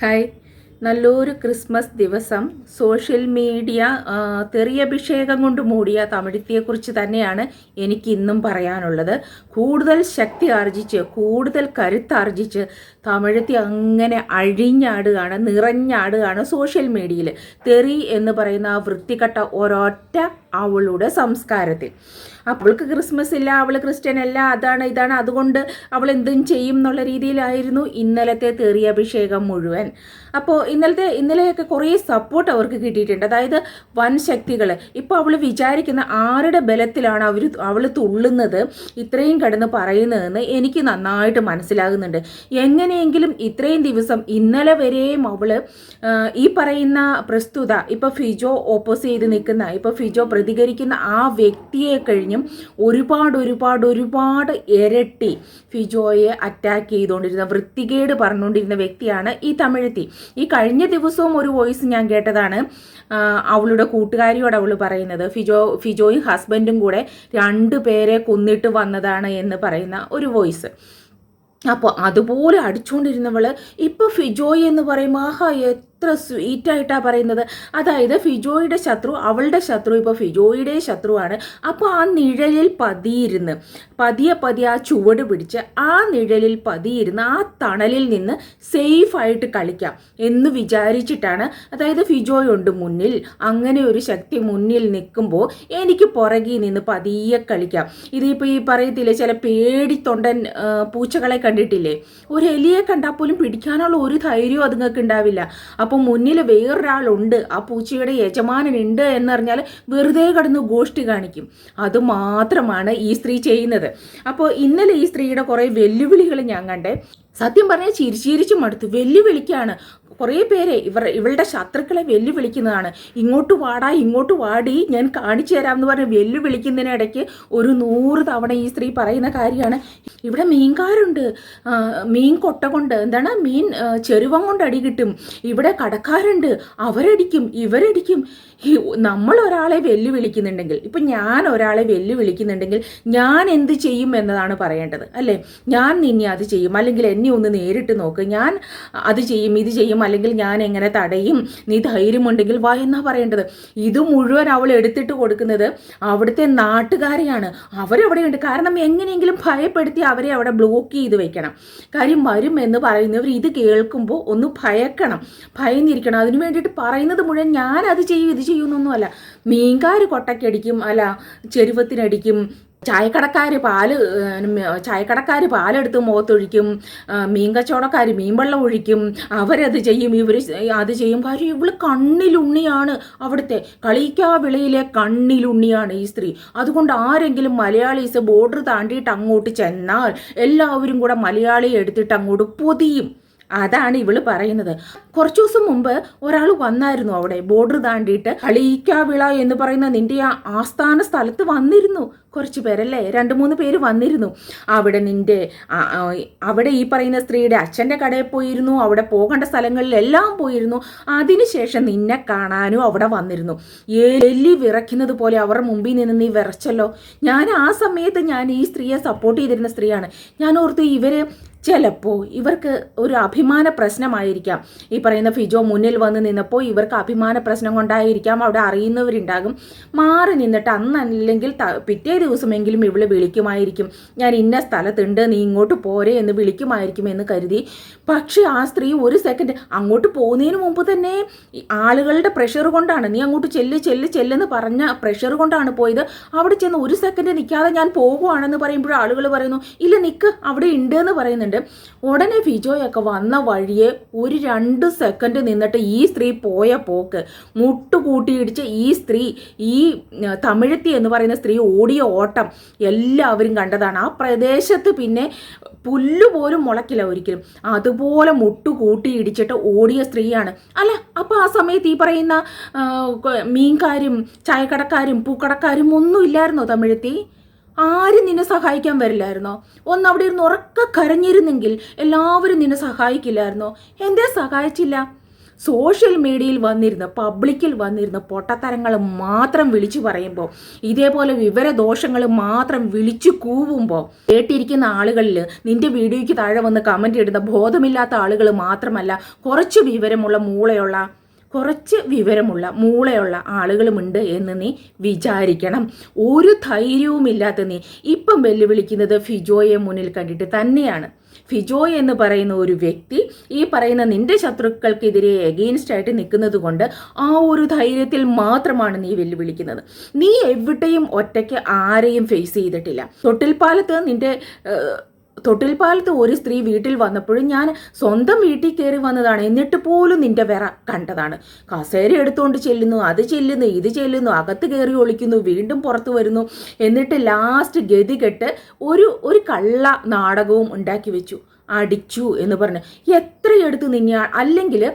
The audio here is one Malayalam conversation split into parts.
ഹായ്. നല്ലൊരു ക്രിസ്മസ് ദിവസം. സോഷ്യൽ മീഡിയ തെറിയഭിഷേകം കൊണ്ട് മൂടിയ തമിഴ്ത്തിയെക്കുറിച്ച് തന്നെയാണ് എനിക്ക് ഇന്നും പറയാനുള്ളത്. കൂടുതൽ ശക്തി ആർജിച്ച് കൂടുതൽ കരുത്താർജിച്ച് തമിഴ്ത്തി അങ്ങനെ അഴിഞ്ഞാടുകയാണ് നിറഞ്ഞാടുകയാണ് സോഷ്യൽ മീഡിയയിൽ. തെറി എന്ന് പറയുന്ന ആ വൃത്തികെട്ട ഒരൊറ്റ അവളുടെ സംസ്കാരത്തിൽ. അവൾക്ക് ക്രിസ്മസ് ഇല്ല അവൾ ക്രിസ്ത്യൻ അല്ല അതാണ് ഇതാണ്. അതുകൊണ്ട് അവൾ എന്തും ചെയ്യും എന്നുള്ള രീതിയിലായിരുന്നു ഇന്നലത്തെ തെറിയഭിഷേകം മുഴുവൻ. അപ്പോൾ ഇന്നലത്തെ ഇന്നലെയൊക്കെ കുറേ സപ്പോർട്ട് അവർക്ക് കിട്ടിയിട്ടുണ്ട്. അതായത് വൻ ശക്തികൾ ഇപ്പോൾ അവൾ വിചാരിക്കുന്ന ആരുടെ ബലത്തിലാണ് അവർ അവൾ തുള്ളുന്നത് ഇത്രയും കിടന്ന് പറയുന്നതെന്ന് എനിക്ക് നന്നായിട്ട് മനസ്സിലാകുന്നുണ്ട്. എങ്ങനെയെങ്കിലും ഇത്രയും ദിവസം ഇന്നലെ വരെയും അവൾ ഈ പറയുന്ന പ്രസ്തുത ഇപ്പോൾ ഫിജോ ഓപ്പോസ് ചെയ്ത് നിൽക്കുന്ന ഇപ്പോൾ ഫിജോ പ്രതികരിക്കുന്ന ആ വ്യക്തിയെ കഴിഞ്ഞും ഒരുപാട് ഒരുപാട് ഒരുപാട് ഇരട്ടി ഫിജോയെ അറ്റാക്ക് ചെയ്തുകൊണ്ടിരുന്ന വൃത്തികേട് പറഞ്ഞുകൊണ്ടിരുന്ന വ്യക്തിയാണ് ഈ തമിഴത്തി. ഈ കഴിഞ്ഞ ദിവസവും ഒരു വോയിസ് ഞാൻ കേട്ടതാണ് അവളുടെ കൂട്ടുകാരിയോട് അവൾ പറയുന്നത്. ഫിജോ ഫിജോയും ഹസ്ബൻഡും കൂടെ രണ്ടു പേരെ കൊന്നിട്ട് വന്നതാണ് എന്ന് പറയുന്ന ഒരു വോയിസ് അപ്പോൾ അതുപോലെ അടിച്ചുകൊണ്ടിരുന്നവൾ ഇപ്പോൾ ഫിജോയ് എന്ന് പറയുമ്പോൾ ആഹാ എത്ര സ്വീറ്റായിട്ടാണ് പറയുന്നത്? അതായത് ഫിജോയുടെ ശത്രു അവളുടെ ശത്രു ഇപ്പോൾ ഫിജോയുടെ ശത്രുവാണ്. അപ്പോൾ ആ നിഴലിൽ പതിയിരുന്ന് പതിയെ പതിയെ ആ ചുവട് പിടിച്ച് ആ നിഴലിൽ പതിയിരുന്ന് ആ തണലിൽ നിന്ന് സേഫായിട്ട് കളിക്കാം എന്ന് വിചാരിച്ചിട്ടാണ്. അതായത് ഫിജോയുണ്ട് മുന്നിൽ അങ്ങനെ ഒരു ശക്തി മുന്നിൽ നിൽക്കുമ്പോൾ എനിക്ക് പുറകിൽ നിന്ന് പതിയെ കളിക്കാം. ഇതിപ്പോൾ ഈ പറയത്തില്ലേ ചില പേടിത്തൊണ്ടൻ തൊണ്ടൻ പൂച്ചകളെ കണ്ടിട്ടില്ലേ? ഒരു എലിയെ കണ്ടാൽ പോലും പിടിക്കാനുള്ള ഒരു ധൈര്യവും അതുങ്ങൾക്ക് ഉണ്ടാവില്ല അപ്പോൾ മുന്നിൽ വേറൊരാളുണ്ട്. ആ പൂച്ചയുടെ യജമാനൻ ഉണ്ട് എന്നറിഞ്ഞാൽ വെറുതെ കടന്ന് ഗോഷ്ടി കാണിക്കും. അതുമാത്രമാണ് ഈ സ്ത്രീ ചെയ്യുന്നത്. അപ്പോൾ ഇന്നലെ ഈ സ്ത്രീയുടെ കുറേ വെല്ലുവിളികൾ ഞാൻ കണ്ടേ. സത്യം പറഞ്ഞാൽ ചിരിച്ചിരിച്ച് മടുത്തു. വെല്ലുവിളിക്കാണ്. കുറേ പേരെ ഇവർ ഇവളുടെ ശത്രുക്കളെ വെല്ലുവിളിക്കുന്നതാണ്. ഇങ്ങോട്ട് വാടാ ഇങ്ങോട്ട് വാടി ഞാൻ കാണിച്ചു തരാം എന്ന് പറഞ്ഞ് വെല്ലുവിളിക്കുന്നതിനിടയ്ക്ക് ഒരു നൂറ് തവണ ഈ സ്ത്രീ പറയുന്ന കാര്യമാണ്. ഇവിടെ മീൻകാരുണ്ട്. മീൻ കൊട്ട കൊണ്ട് എന്താണ്? മീൻ ചെരുവം കൊണ്ട് അടി കിട്ടും. ഇവിടെ കടക്കാരുണ്ട്. അവരടിക്കും ഇവരടിക്കും. നമ്മൾ ഒരാളെ വെല്ലുവിളിക്കുന്നുണ്ടെങ്കിൽ ഇപ്പം ഞാൻ ഒരാളെ വെല്ലുവിളിക്കുന്നുണ്ടെങ്കിൽ ഞാൻ എന്ത് ചെയ്യും എന്നതാണ് പറയേണ്ടത് അല്ലേ? ഞാൻ നിന്നെ അത് ചെയ്യും. അല്ലെങ്കിൽ എന്നെ ഒന്ന് നേരിട്ട് നോക്ക്. ഞാൻ അത് ചെയ്യും ഇത് ചെയ്യും അല്ലെങ്കിൽ ഞാൻ എങ്ങനെ തടയും? നീ ധൈര്യമുണ്ടെങ്കിൽ വാ എന്നാ പറയേണ്ടത്. ഇത് മുഴുവൻ അവൾ എടുത്തിട്ട് കൊടുക്കുന്നത് അവിടുത്തെ നാട്ടുകാരെയാണ്. അവരവിടെയുണ്ട്. കാരണം എങ്ങനെയെങ്കിലും ഭയപ്പെടുത്തി അവരെ അവിടെ ബ്ലോക്ക് ചെയ്ത് വെക്കണം. കാര്യം വരും എന്ന് പറയുന്നവർ ഇത് കേൾക്കുമ്പോൾ ഒന്ന് ഭയക്കണം. ഭയന്നിരിക്കണം. അതിനു വേണ്ടിയിട്ട് പറയുന്നത് മുഴുവൻ ഞാൻ അത് ചെയ്യും ഇത് ചെയ്യുന്നൊന്നുമല്ല മീൻകാർ കൊട്ടക്കടിക്കും അല്ല ചെരുവത്തിനടിക്കും ചായക്കടക്കാർ പാൽ ചായക്കടക്കാർ പാലെടുത്ത് മുഖത്തൊഴിക്കും മീൻ കച്ചവടക്കാർ മീൻവെള്ളം ഒഴിക്കും അവരത് ചെയ്യും ഇവർ അത് ചെയ്യും കാര്യം ഇവൾ കണ്ണിലുണ്ണിയാണ് അവിടുത്തെ കളിക്കാ വിളയിലെ കണ്ണിലുണ്ണിയാണ് ഈ സ്ത്രീ. അതുകൊണ്ട് ആരെങ്കിലും മലയാളീസ് ബോർഡർ താണ്ടിയിട്ട് അങ്ങോട്ട് ചെന്നാൽ എല്ലാവരും കൂടെ മലയാളി എടുത്തിട്ട് അങ്ങോട്ട് പൊതിയും. അതാണ് ഇവൾ പറയുന്നത്. കുറച്ചു ദിവസം മുമ്പ് ഒരാൾ വന്നായിരുന്നു അവിടെ. ബോർഡർ താണ്ടിയിട്ട് കളിക്കാവിള എന്ന് പറയുന്ന നിന്റെ ആ ആസ്ഥാന സ്ഥലത്ത് വന്നിരുന്നു. കുറച്ച് പേരല്ലേ? രണ്ട് മൂന്ന് പേര് വന്നിരുന്നു. അവിടെ നിന്റെ അവിടെ ഈ പറയുന്ന സ്ത്രീയുടെ അച്ഛന്റെ കടയിൽ പോയിരുന്നു. അവിടെ പോകേണ്ട സ്ഥലങ്ങളിലെല്ലാം പോയിരുന്നു. അതിനുശേഷം നിന്നെ കാണാനും അവിടെ വന്നിരുന്നു. എല്ലി വിറയ്ക്കുന്നത് പോലെ അവരുടെ മുമ്പിൽ നിന്ന് നീ വിറച്ചല്ലോ. ഞാൻ ആ സമയത്ത് ഞാൻ ഈ സ്ത്രീയെ സപ്പോർട്ട് ചെയ്തിരുന്ന സ്ത്രീയാണ്. ഞാൻ ഓർത്തു ഇവർ ചിലപ്പോൾ ഇവർക്ക് ഒരു അഭിമാന പ്രശ്നമായിരിക്കാം. ഈ പറയുന്ന ഫിജോ മുന്നിൽ വന്ന് നിന്നപ്പോൾ ഇവർക്ക് അഭിമാന പ്രശ്നം കൊണ്ടായിരിക്കാം. അവിടെ അറിയുന്നവരുണ്ടാകും. മാറി നിന്നിട്ട് അന്നല്ലെങ്കിൽ പിറ്റേ ദിവസമെങ്കിലും ഇവൾ വിളിക്കുമായിരിക്കും. ഞാൻ ഇന്ന സ്ഥലത്തുണ്ട് നീ ഇങ്ങോട്ട് പോരെ എന്ന് വിളിക്കുമായിരിക്കും എന്ന് കരുതി. പക്ഷേ ആ സ്ത്രീ ഒരു സെക്കൻഡ് അങ്ങോട്ട് പോകുന്നതിന് മുമ്പ് തന്നെ ആളുകളുടെ പ്രഷർ കൊണ്ടാണ് നീ അങ്ങോട്ട് ചെല്ല് ചെല്ല് ചെല്ലെന്ന് പറഞ്ഞ പ്രഷർ കൊണ്ടാണ് പോയത്. അവിടെ ചെന്ന് ഒരു സെക്കൻഡ് നിൽക്കാതെ ഞാൻ പോകുവാണെന്ന് പറയുമ്പോൾ ആളുകൾ പറയുന്നു ഇല്ല നിൽക്ക് അവിടെ ഉണ്ട് എന്ന് പറയുന്നുണ്ട്. ഉടനെ ഫിജോയൊക്കെ വന്ന വഴിയെ ഒരു രണ്ട് സെക്കൻഡ് നിന്നിട്ട് ഈ സ്ത്രീ പോയ പോക്ക്. മുട്ടുകൂട്ടിയിടിച്ച് ഈ സ്ത്രീ ഈ തമിഴത്തി എന്ന് പറയുന്ന സ്ത്രീ ഓടിയ ഓട്ടം എല്ലാവരും കണ്ടതാണ്. ആ പ്രദേശത്ത് പിന്നെ പുല്ലുപോലും മുളക്കില്ല ഒരിക്കലും. അതുപോലെ മുട്ടുകൂട്ടി ഇടിച്ചിട്ട് ഓടിയ സ്ത്രീയാണ്. അല്ല അപ്പോൾ ആ സമയത്ത് ഈ പറയുന്ന മീൻകാരും ചായക്കടക്കാരും പൂക്കടക്കാരും ഒന്നും ഇല്ലായിരുന്നോ തമിഴത്തി? ആരും നിന്നെ സഹായിക്കാൻ വരില്ലായിരുന്നോ? ഒന്ന് അവിടെ ഇരുന്ന് ഉറക്ക കരഞ്ഞിരുന്നെങ്കിൽ എല്ലാവരും നിന്നെ സഹായിക്കില്ലായിരുന്നോ? എന്തേ സഹായിച്ചില്ല? സോഷ്യൽ മീഡിയയിൽ വന്നിരുന്ന് പബ്ലിക്കിൽ വന്നിരുന്ന് പൊട്ടത്തരങ്ങൾ മാത്രം വിളിച്ചു പറയുമ്പോൾ ഇതേപോലെ വിവരദോഷങ്ങൾ മാത്രം വിളിച്ചു കൂവുമ്പോൾ കേട്ടിരിക്കുന്ന ആളുകളിൽ നിന്റെ വീഡിയോയ്ക്ക് താഴെ വന്ന് കമന്റ് ഇടുന്ന ബോധമില്ലാത്ത ആളുകൾ മാത്രമല്ല കുറച്ച് വിവരമുള്ള മൂളയുള്ള കുറച്ച് വിവരമുള്ള മൂളയുള്ള ആളുകളുമുണ്ട് എന്ന് നീ വിചാരിക്കണം. ഒരു ധൈര്യവുമില്ലാത്ത നീ ഇപ്പം വെല്ലുവിളിക്കുന്നത് ഫിജോയെ മുന്നിൽ കണ്ടിട്ട് തന്നെയാണ്. ഫിജോ എന്ന് പറയുന്ന ഒരു വ്യക്തി ഈ പറയുന്ന നിന്റെ ശത്രുക്കൾക്കെതിരെ എഗെയിൻസ്റ്റ് ആയിട്ട് നിൽക്കുന്നത് കൊണ്ട് ആ ഒരു ധൈര്യത്തിൽ മാത്രമാണ് നീ വെല്ലുവിളിക്കുന്നത്. നീ എവിടെയും ഒറ്റയ്ക്ക് ആരെയും ഫേസ് ചെയ്തിട്ടില്ല. തൊട്ടിൽപ്പാലത്ത് നിന്റെ തൊട്ടിൽപ്പാലത്ത് ഒരു സ്ത്രീ വീട്ടിൽ വന്നപ്പോഴും ഞാൻ സ്വന്തം വീട്ടിൽ കയറി വന്നതാണ്. എന്നിട്ട് പോലും നിന്റെ വിറ കണ്ടതാണ്. കസേര എടുത്തുകൊണ്ട് ചെല്ലുന്നു അത് ചെല്ലുന്നു ഇത് ചെല്ലുന്നു അകത്ത് കയറി ഒളിക്കുന്നു വീണ്ടും പുറത്തു വരുന്നു. എന്നിട്ട് ലാസ്റ്റ് ഗതി കെട്ട് ഒരു ഒരു കള്ള നാടകവും ഉണ്ടാക്കി വെച്ചു. അടിച്ചു എന്ന് പറഞ്ഞ്. എത്രയെടുത്ത് നിന്നെ? അല്ലെങ്കിൽ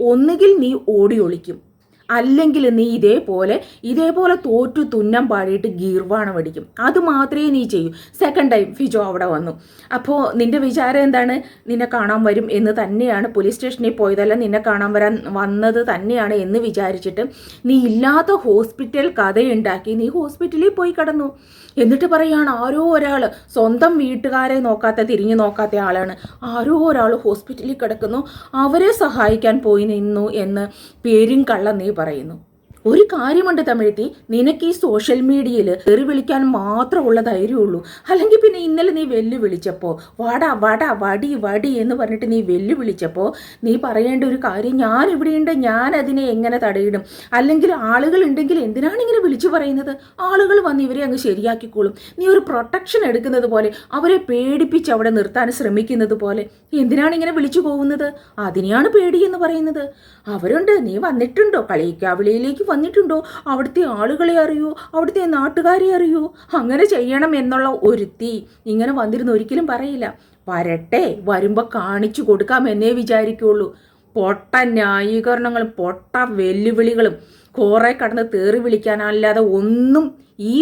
ഒന്നുകിൽ നീ ഓടി ഒളിക്കും. അല്ലെങ്കിൽ നീ ഇതേപോലെ ഇതേപോലെ തോറ്റു തുന്നം പാടിയിട്ട് ഗീർവാണം അടിക്കും. അത് മാത്രമേ നീ ചെയ്യൂ. സെക്കൻഡ് ടൈം ഫിജോ അവിടെ വന്നു. അപ്പോൾ നിന്റെ വിചാരം എന്താണ്? നിന്നെ കാണാൻ വരും എന്ന് തന്നെയാണ് പോലീസ് സ്റ്റേഷനിൽ പോയതല്ല നിന്നെ കാണാൻ വരാൻ വന്നത് തന്നെയാണ് എന്ന് വിചാരിച്ചിട്ട് നീ ഇല്ലാത്ത ഹോസ്പിറ്റൽ കഥയുണ്ടാക്കി നീ ഹോസ്പിറ്റലിൽ പോയി കിടന്നു. എന്നിട്ട് പറയുകയാണ് ആരോ ഒരാൾ സ്വന്തം വീട്ടുകാരെ നോക്കാത്ത തിരിഞ്ഞു നോക്കാത്ത ആളാണ്. ആരോ ഒരാൾ ഹോസ്പിറ്റലിൽ കിടക്കുന്നു. അവരെ സഹായിക്കാൻ പോയി നിന്നു എന്ന് പേരും കള്ളം നീ പറയുന്നു. ഒരു കാര്യമുണ്ട് തമിഴത്തി നിനക്ക് ഈ സോഷ്യൽ മീഡിയയിൽ തെറി വിളിക്കാൻ മാത്രമുള്ള ധൈര്യമുള്ളൂ അല്ലെങ്കിൽ പിന്നെ ഇന്നലെ നീ വെല്ലു വെല്ലുവിളിച്ചപ്പോൾ വട വട വടി വടി എന്ന് പറഞ്ഞിട്ട് നീ വെല്ലു വെല്ലുവിളിച്ചപ്പോൾ നീ പറയേണ്ട ഒരു കാര്യം ഞാൻ ഇവിടെയുണ്ട് ഞാൻ അതിനെ എങ്ങനെ തടയിടും? അല്ലെങ്കിൽ ആളുകൾ ഉണ്ടെങ്കിൽ എന്തിനാണ് ഇങ്ങനെ വിളിച്ചു പറയുന്നത്? ആളുകൾ വന്ന് ഇവരെ അങ്ങ് ശരിയാക്കിക്കോളും. നീ ഒരു പ്രൊട്ടക്ഷൻ എടുക്കുന്നത് പോലെ അവരെ പേടിപ്പിച്ച് അവിടെ നിർത്താൻ ശ്രമിക്കുന്നത് പോലെ എന്തിനാണ് ഇങ്ങനെ വിളിച്ചു പോകുന്നത്? അതിനെയാണ് പേടി എന്ന് പറയുന്നത്. അവരുണ്ട് നീ വന്നിട്ടുണ്ടോ? കളിക്കാവിളിയിലേക്ക് വന്നിട്ടുണ്ടോ? അവിടുത്തെ ആളുകളെ അറിയോ? അവിടുത്തെ നാട്ടുകാരെ അറിയോ? അങ്ങനെ ചെയ്യണം എന്നുള്ള ഒരുത്തി ഇങ്ങനെ വന്നിരുന്ന് ഒരിക്കലും പറയില്ല. വരട്ടെ വരുമ്പോൾ കാണിച്ചു കൊടുക്കാം എന്നേ വിചാരിക്കുള്ളൂ. പൊട്ട ന്യായീകരണങ്ങളും പൊട്ട വെല്ലുവിളികളും കുറെ കടന്ന് തേറി വിളിക്കാനല്ലാതെ ഒന്നും ഈ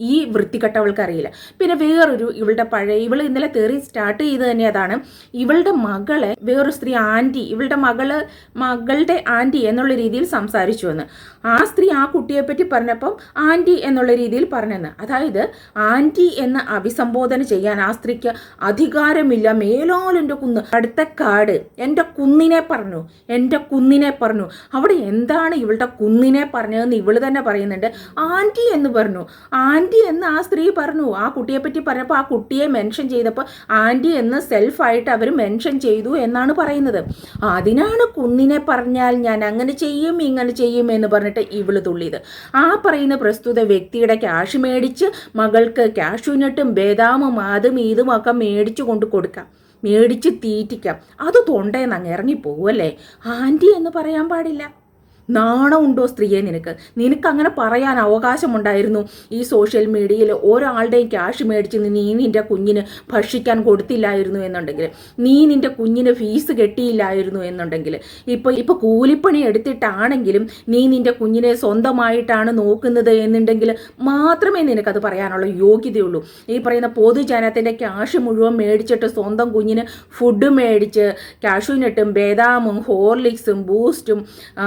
ഈ വൃത്തികെട്ടവൾക്ക് അറിയില്ല. പിന്നെ വേറൊരു ഇവളുടെ പഴയ ഇവൾ ഇന്നലെ തെറി സ്റ്റാർട്ട് ചെയ്ത് തന്നെ അതാണ്. ഇവളുടെ മകളെ വേറൊരു സ്ത്രീ ആന്റി ഇവളുടെ മകൾ മകളുടെ ആന്റി എന്നുള്ള രീതിയിൽ സംസാരിച്ചു എന്ന് ആ സ്ത്രീ ആ കുട്ടിയെ പറ്റി പറഞ്ഞപ്പം ആന്റി എന്നുള്ള രീതിയിൽ പറഞ്ഞെന്ന്. അതായത് ആന്റി എന്ന് അഭിസംബോധന ചെയ്യാൻ ആ സ്ത്രീക്ക് അധികാരമില്ല. മേലോലെന്റെ കുന്ന് അടുത്ത കാട് എന്റെ കുന്നിനെ പറഞ്ഞു എന്റെ കുന്നിനെ പറഞ്ഞു. അവിടെ എന്താണ് ഇവളുടെ കുന്നിനെ പറഞ്ഞതെന്ന് ഇവൾ തന്നെ പറയുന്നുണ്ട്. ആന്റി എന്ന് പറഞ്ഞു. ആന്റി എന്ന് ആ സ്ത്രീ പറഞ്ഞു. ആ കുട്ടിയെ പറ്റി പറഞ്ഞപ്പോൾ ആ കുട്ടിയെ മെൻഷൻ ചെയ്തപ്പോൾ ആന്റി എന്ന് സെൽഫായിട്ട് അവർ മെൻഷൻ ചെയ്തു എന്നാണ് പറയുന്നത്. അതിനാണ് കുന്നിനെ പറഞ്ഞാൽ ഞാൻ അങ്ങനെ ചെയ്യും ഇങ്ങനെ ചെയ്യും എന്ന് പറഞ്ഞിട്ട് ഇവൾ തുള്ളിയത്. ആ പറയുന്ന പ്രസ്തുത വ്യക്തിയുടെ ക്യാഷ് മേടിച്ച് മകൾക്ക് ക്യാഷുനട്ടും ബേദാമും അതും ഇതും ഒക്കെ മേടിച്ചു കൊണ്ട് കൊടുക്കാം. മേടിച്ച് തീറ്റിക്കാം. അത് തൊണ്ടേന്ന് അങ്ങ് ഇറങ്ങിപ്പോവല്ലേ ആന്റി എന്ന് പറയാൻ പാടില്ല. നാണമുണ്ടോ സ്ത്രീയെ നിനക്ക്? നിനക്ക് അങ്ങനെ പറയാൻ അവകാശമുണ്ടായിരുന്നു. ഈ സോഷ്യൽ മീഡിയയിൽ ഒരാളുടെയും ക്യാഷ് മേടിച്ച് നീ നിന്റെ കുഞ്ഞിന് ഭക്ഷിക്കാൻ കൊടുത്തില്ലായിരുന്നു എന്നുണ്ടെങ്കിൽ നീ നിന്റെ കുഞ്ഞിന് ഫീസ് കെട്ടിയില്ലായിരുന്നു എന്നുണ്ടെങ്കിൽ ഇപ്പോൾ ഇപ്പോൾ കൂലിപ്പണി എടുത്തിട്ടാണെങ്കിലും നീ നിന്റെ കുഞ്ഞിനെ സ്വന്തമായിട്ടാണ് നോക്കുന്നത് എന്നുണ്ടെങ്കിൽ മാത്രമേ നിനക്കത് പറയാനുള്ള യോഗ്യതയുള്ളൂ. ഈ പറയുന്ന പൊതുജനത്തിന്റെ ക്യാഷ് മുഴുവൻ മേടിച്ചിട്ട് സ്വന്തം കുഞ്ഞിന് ഫുഡ് മേടിച്ച് കാഷ്യൂനട്ടും ബേദാമും ഹോർലിക്സും ബൂസ്റ്റും ആ,